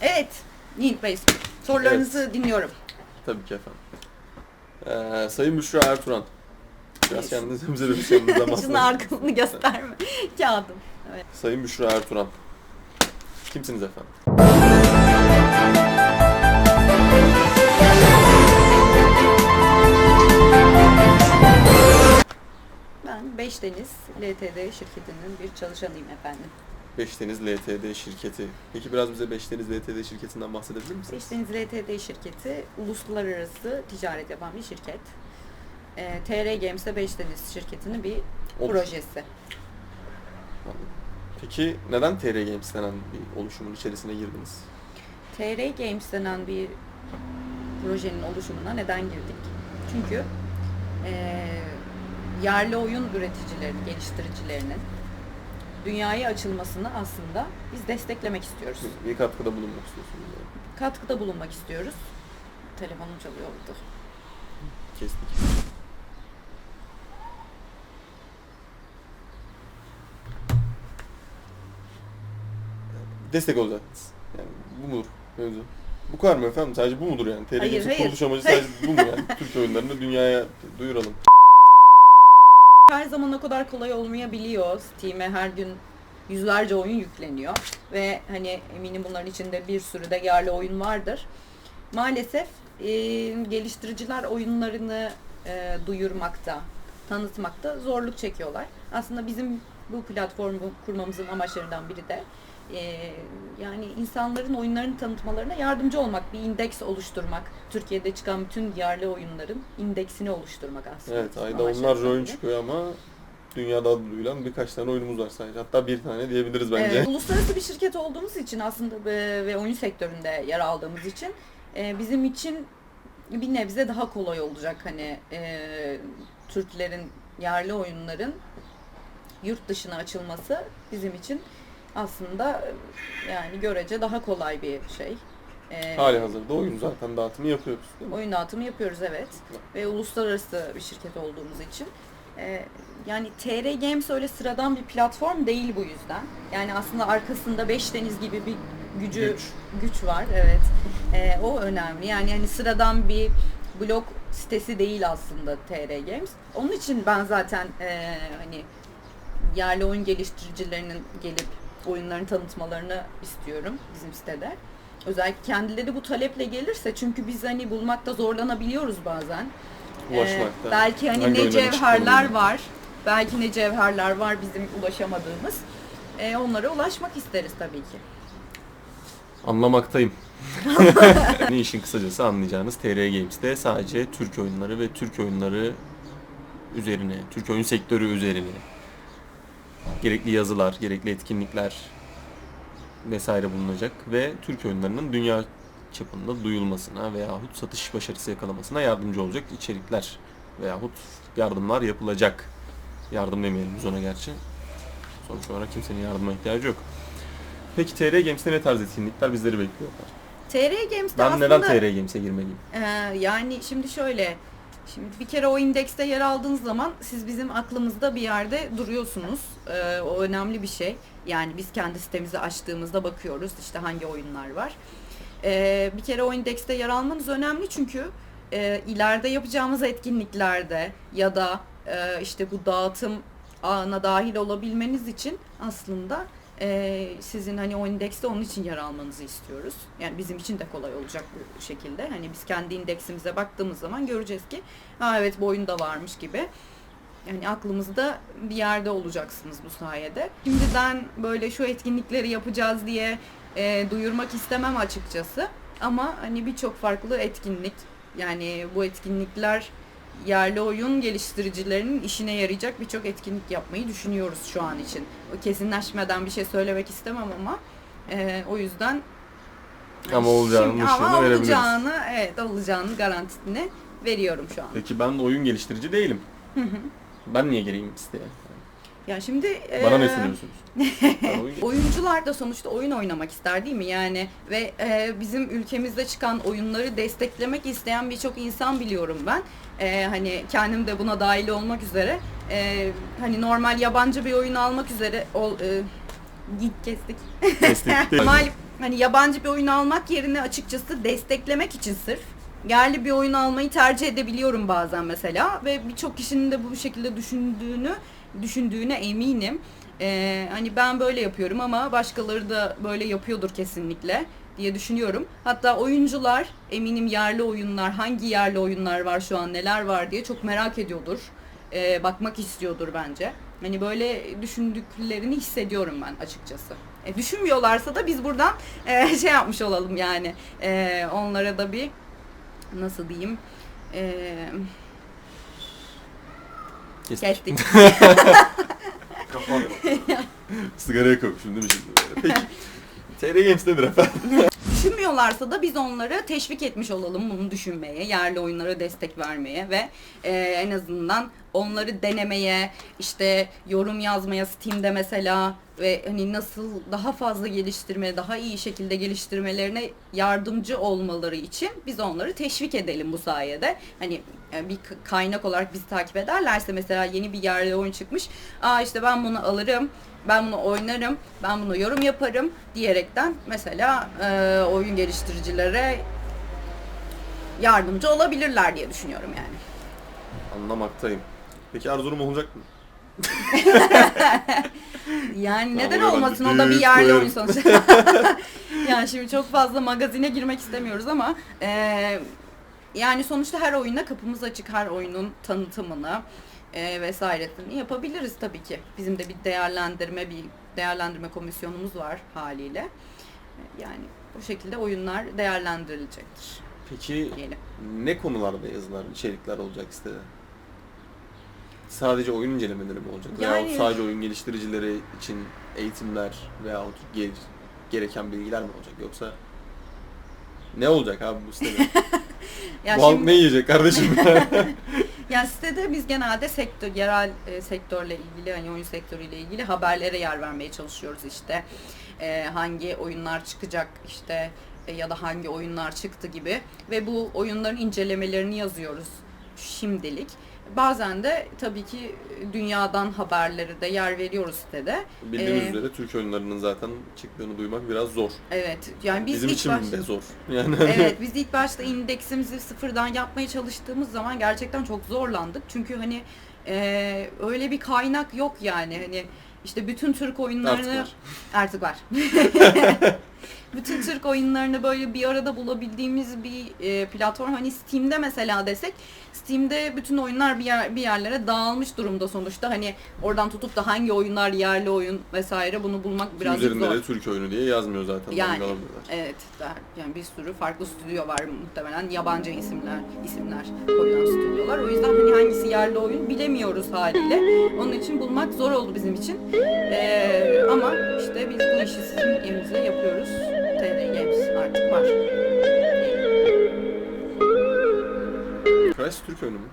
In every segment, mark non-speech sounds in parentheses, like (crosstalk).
Evet, Yiğit Bey, sorularınızı dinliyorum. Tabii ki efendim. Ee, Sayın Büşra Ertuğran. Biraz kendinize bize bir kendinize Şunun bahsedin. arkamını gösterme. (laughs) Kağıdım. Evet. Sayın Büşra Ertuğran. Kimsiniz efendim? Ben Beş Deniz LTD şirketinin bir çalışanıyım efendim. Beş Deniz LTD şirketi. Peki biraz bize Beş Deniz LTD şirketinden bahsedebilir misiniz? Beş Deniz LTD şirketi uluslararası ticaret yapan bir şirket. Ee, TR Games de Beş Deniz şirketinin bir Olur. projesi. Peki neden TR Games denen bir oluşumun içerisine girdiniz? TR Games denen bir projenin oluşumuna neden girdik? Çünkü eee yerli oyun üreticilerinin, geliştiricilerinin dünyaya açılmasını aslında biz desteklemek istiyoruz. Bir katkıda bulunmak istiyorsunuz. Katkıda bulunmak istiyoruz. Telefonum çalıyor oldu. Kestik. Destek olacaksınız. Yani bu mudur mevzu? Bu kadar mı efendim? Sadece bu mudur yani? TR Hayır, Games'in hayır. kuruluş amacı (laughs) sadece bu mu yani? Türk oyunlarını dünyaya duyuralım. Her zaman o kadar kolay olmayabiliyor. Steam'e her gün yüzlerce oyun yükleniyor. Ve hani eminim bunların içinde bir sürü de yerli oyun vardır. Maalesef e, geliştiriciler oyunlarını e, duyurmakta, tanıtmakta zorluk çekiyorlar. Aslında bizim bu platformu kurmamızın amaçlarından biri de e, yani insanların oyunlarını tanıtmalarına yardımcı olmak, bir indeks oluşturmak. Türkiye'de çıkan bütün yerli oyunların indeksini oluşturmak aslında. Evet ayda onlarca oyun çıkıyor ama dünyada adı duyulan birkaç tane oyunumuz var sadece. Hatta bir tane diyebiliriz bence. Ee, uluslararası bir şirket olduğumuz için aslında ve, ve oyun sektöründe yer aldığımız için e, bizim için bir nebze daha kolay olacak hani e, Türklerin yerli oyunların yurt dışına açılması bizim için aslında yani görece daha kolay bir şey. Ee, Hali hazırda oyun zaten dağıtımı yapıyoruz. Değil mi? Oyun dağıtımı yapıyoruz evet. Ve uluslararası bir şirket olduğumuz için. Ee, yani TR Games öyle sıradan bir platform değil bu yüzden. Yani aslında arkasında Beş Deniz gibi bir gücü Güç. güç, var evet. Ee, o önemli. Yani hani sıradan bir blog sitesi değil aslında TR Games. Onun için ben zaten e, hani yerli oyun geliştiricilerinin gelip oyunlarını tanıtmalarını istiyorum bizim sitede. Özellikle kendileri bu taleple gelirse çünkü biz hani bulmakta zorlanabiliyoruz bazen. Ee, Ulaşmakta. belki hani Hangi ne oyunların cevherler var. Belki ne cevherler var bizim ulaşamadığımız. Ee, onlara ulaşmak isteriz tabii ki. Anlamaktayım. (laughs) ne işin kısacası anlayacağınız TR Games'te sadece Türk oyunları ve Türk oyunları üzerine, Türk oyun sektörü üzerine gerekli yazılar, gerekli etkinlikler vesaire bulunacak ve Türk oyunlarının dünya çapında duyulmasına veyahut satış başarısı yakalamasına yardımcı olacak içerikler veyahut yardımlar yapılacak. Yardım demeyelim biz ona gerçi. Sonuç olarak kimsenin yardıma ihtiyacı yok. Peki TR Games'te ne tarz etkinlikler bizleri bekliyor? TR Games'te Ben aslında... neden TR Games'e girmeliyim? Ee, yani şimdi şöyle, şimdi bir kere o indekste yer aldığınız zaman siz bizim aklımızda bir yerde duruyorsunuz. Ee, o önemli bir şey. Yani biz kendi sitemizi açtığımızda bakıyoruz işte hangi oyunlar var. Ee, bir kere o indekste yer almanız önemli çünkü e, ileride yapacağımız etkinliklerde ya da e, işte bu dağıtım ağına dahil olabilmeniz için aslında e, sizin hani o indekste onun için yer almanızı istiyoruz. Yani bizim için de kolay olacak bu şekilde. Hani biz kendi indeksimize baktığımız zaman göreceğiz ki ha evet bu oyunda varmış gibi. Yani aklımızda bir yerde olacaksınız bu sayede. Şimdiden böyle şu etkinlikleri yapacağız diye e, duyurmak istemem açıkçası. Ama hani birçok farklı etkinlik yani bu etkinlikler yerli oyun geliştiricilerinin işine yarayacak birçok etkinlik yapmayı düşünüyoruz şu an için. O kesinleşmeden bir şey söylemek istemem ama e, o yüzden Ama olacağının Şimdi- ama olacağını, evet olacağını garantisini veriyorum şu an. Peki ben oyun geliştirici değilim. ben niye gireyim siteye? Ya şimdi Bana ne sunuyorsunuz? (laughs) Oyuncular da sonuçta oyun oynamak ister değil mi? Yani ve e, bizim ülkemizde çıkan oyunları desteklemek isteyen birçok insan biliyorum ben. E, hani kendim de buna dahil olmak üzere e, hani normal yabancı bir oyun almak üzere ol, e, git kestik. Destek (laughs) Normal hani yabancı bir oyun almak yerine açıkçası desteklemek için sırf yerli bir oyun almayı tercih edebiliyorum bazen mesela ve birçok kişinin de bu şekilde düşündüğünü düşündüğüne eminim. Ee, hani ben böyle yapıyorum ama başkaları da böyle yapıyordur kesinlikle diye düşünüyorum. Hatta oyuncular eminim yerli oyunlar hangi yerli oyunlar var şu an neler var diye çok merak ediyordur. Ee, bakmak istiyordur bence. Hani böyle düşündüklerini hissediyorum ben açıkçası. E, düşünmüyorlarsa da biz buradan e, (laughs) şey yapmış olalım yani. E, onlara da bir nasıl diyeyim e, Kestik. kestik. (laughs) Sigara yakıyorum şimdi değil mi şimdi? Peki. (laughs) TR Games nedir efendim? Düşünmüyorlarsa da biz onları teşvik etmiş olalım bunu düşünmeye, yerli oyunlara destek vermeye ve e, en azından onları denemeye, işte yorum yazmaya Steam'de mesela ve hani nasıl daha fazla geliştirme, daha iyi şekilde geliştirmelerine yardımcı olmaları için biz onları teşvik edelim bu sayede. Hani e, bir kaynak olarak bizi takip ederlerse mesela yeni bir yerli oyun çıkmış. Aa işte ben bunu alırım, ben bunu oynarım, ben bunu yorum yaparım diyerekten mesela e, oyun geliştiricilere yardımcı olabilirler diye düşünüyorum yani. Anlamaktayım. Peki Erzurum olacak mı? (laughs) Yani neden olmasın o da bir yerli oyun sonuçta. (laughs) yani şimdi çok fazla magazine girmek istemiyoruz ama e, yani sonuçta her oyuna kapımız açık her oyunun tanıtımını e, vesairesini yapabiliriz tabii ki. Bizim de bir değerlendirme bir değerlendirme komisyonumuz var haliyle. Yani bu şekilde oyunlar değerlendirilecektir Peki diyelim. ne konularda yazılar, içerikler olacak sitede? Sadece oyun incelemeleri mi olacak? Yani- Veyahut sadece oyun geliştiricileri için eğitimler gel- gereken bilgiler mi olacak? Yoksa ne olacak abi bu sitede? (laughs) Ya bu şimdi- ne yiyecek kardeşim? (laughs) (laughs) Yani sitede biz genelde sektör, yerel e, sektörle ilgili, hani oyun sektörüyle ilgili haberlere yer vermeye çalışıyoruz işte. E, hangi oyunlar çıkacak işte e, ya da hangi oyunlar çıktı gibi ve bu oyunların incelemelerini yazıyoruz şimdilik. Bazen de tabii ki dünyadan haberleri de yer veriyoruz sitede. Bildiğiniz Ee, üzere Türk oyunlarının zaten çıktığını duymak biraz zor. Evet, yani biz Bizim ilk için de zor. (laughs) Yani hani Evet biz ilk başta indeksimizi sıfırdan yapmaya çalıştığımız zaman gerçekten çok zorlandık. Çünkü hani e, öyle bir kaynak yok yani hani işte bütün Türk oyunlarını Artık var. Artık var. (laughs) (laughs) bütün Türk oyunlarını böyle bir arada bulabildiğimiz bir e, platform hani Steam'de mesela desek Steam'de bütün oyunlar bir, yer, bir yerlere dağılmış durumda sonuçta hani oradan tutup da hangi oyunlar yerli oyun vesaire bunu bulmak üzerinde zor. de Türk oyunu diye yazmıyor zaten. Yani evet yani bir sürü farklı stüdyo var muhtemelen yabancı isimler isimler koyulan stüdyolar. O yüzden hani hangisi yerli oyun bilemiyoruz haliyle. Onun için bulmak zor oldu bizim için. Ee, ama işte biz bu işi sizin yerinize yapıyoruz. Games artık var. Crash Türk oyunu mu?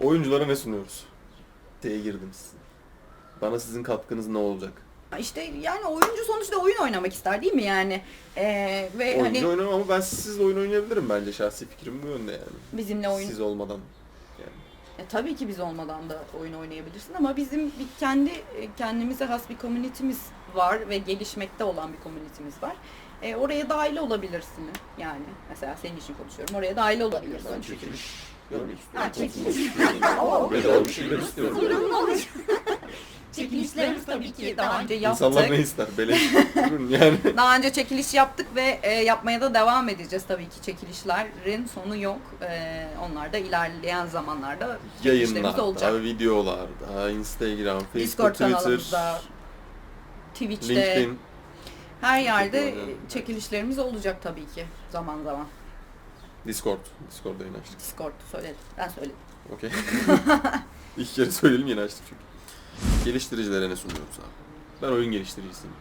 Oyunculara ne sunuyoruz? T'ye girdiniz. Bana sizin katkınız ne olacak? İşte yani oyuncu sonuçta oyun oynamak ister değil mi yani? Ee, ve Oyuncu hani oynamam ama ben sizsiz oyun oynayabilirim bence. Şahsi fikrim bu yönde yani. bizimle oyun Siz olmadan. Yani. E, tabii ki biz olmadan da oyun oynayabilirsin ama bizim bir kendi e, kendimize has bir komünitemiz var ve gelişmekte olan bir komünitemiz var. E, oraya dahil olabilirsin yani. Mesela senin için konuşuyorum. Oraya dahil olabilirsin. Ha, çekiliş. Bedava (laughs) bir şeyler istiyorum. Çekilişlerimiz tabii ki daha önce yaptık. İnsanlar ne ister? Beleş. Ürün yani. (laughs) Daha önce çekiliş yaptık ve e, yapmaya da devam edeceğiz tabii ki. Çekilişlerin sonu yok. E, onlar da ilerleyen zamanlarda çekilişlerimiz olacak. Yayınlarda, videolarda, Instagram, Facebook, Discord Twitter, kanalımızda, Twitch'te, LinkedIn. her yerde çekilişlerimiz olacak tabii ki zaman zaman. Discord. Discord'da yine açtık. Discord söyledim. Ben söyledim. Okey. (laughs) İki kere söyleyelim yine açtık çünkü. Geliştiricilere ne sunuyoruz abi? Ben oyun geliştiricisiyim.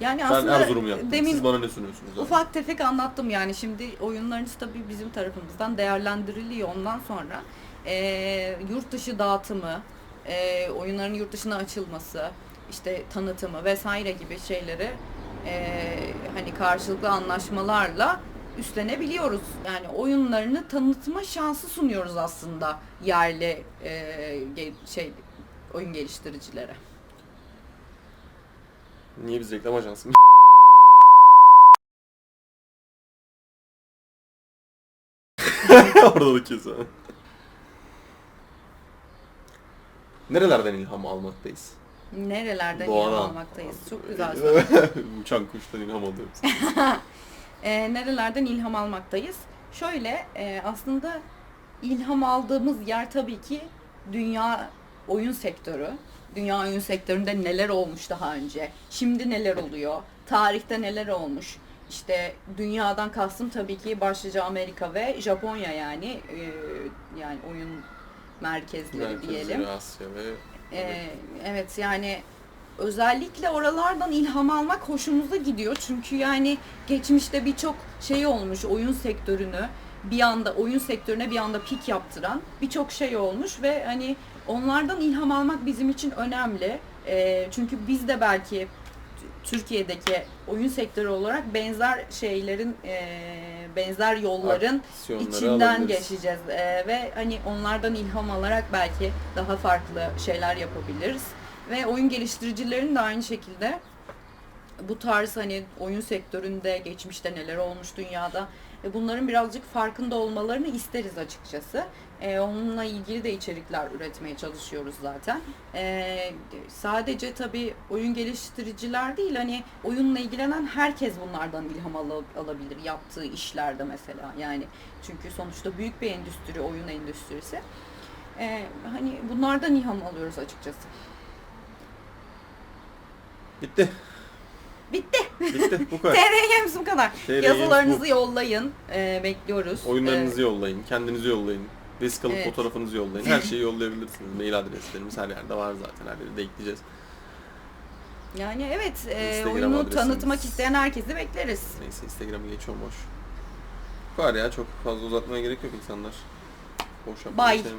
Yani Ben aslında Erzurum yaptım. demin Siz bana ne sunuyorsunuz abi? ufak tefek anlattım yani şimdi oyunlarınız tabii bizim tarafımızdan değerlendiriliyor ondan sonra eee, yurt dışı dağıtımı, eee, oyunların yurt dışına açılması, işte tanıtımı vesaire gibi şeyleri e, hani karşılıklı anlaşmalarla üstlenebiliyoruz. Yani oyunlarını tanıtma şansı sunuyoruz aslında yerli e, ge- şey oyun geliştiricilere. Niye biz reklam ajansı mı? (laughs) Orada da kes ha. Nerelerden ilham almaktayız? Nerelerden Doğadan. ilham almaktayız? Çok güzel (laughs) soru. Uçan kuştan ilham alıyoruz. (laughs) E, nerelerden ilham almaktayız? Şöyle e, aslında ilham aldığımız yer tabii ki dünya oyun sektörü. Dünya oyun sektöründe neler olmuş daha önce? Şimdi neler oluyor? Tarihte neler olmuş? İşte dünyadan kastım tabii ki başlıca Amerika ve Japonya yani e, yani oyun merkezleri diyelim. Merkezleri Asya ve Ee, evet yani özellikle oralardan ilham almak hoşumuza gidiyor. Çünkü yani geçmişte birçok şey olmuş oyun sektörünü bir anda oyun sektörüne bir anda pik yaptıran birçok şey olmuş ve hani onlardan ilham almak bizim için önemli. Ee, çünkü biz de belki Türkiye'deki oyun sektörü olarak benzer şeylerin eee, benzer yolların aksiyonları içinden alabiliriz. geçeceğiz Ee, ve hani onlardan ilham alarak belki daha farklı şeyler yapabiliriz ve oyun geliştiricilerin de aynı şekilde bu tarz hani oyun sektöründe geçmişte neler olmuş dünyada bunların birazcık farkında olmalarını isteriz açıkçası. Ee, onunla ilgili de içerikler üretmeye çalışıyoruz zaten. Ee, sadece tabii oyun geliştiriciler değil hani oyunla ilgilenen herkes bunlardan ilham ala- alabilir yaptığı işlerde mesela. Yani çünkü sonuçta büyük bir endüstri, oyun endüstrisi. Ee, hani bunlardan ilham alıyoruz açıkçası. Bitti. Bitti. Bitti bu (laughs) kadar. TR Games bu kadar. TR Yazılarınızı bu. yollayın. E, bekliyoruz. Oyunlarınızı e, yollayın. Kendinizi yollayın. Risk alıp Evet. fotoğrafınızı yollayın. Her şeyi (laughs) yollayabilirsiniz. Mail adreslerimiz her yerde var zaten. Her yeri de ekleyeceğiz. Yani evet e, oyunu adresimiz. tanıtmak isteyen herkesi bekleriz. Neyse Instagram'ı geçiyorum boş. Bu ya çok fazla uzatmaya gerek yok insanlar. Boş yapmayı Bye.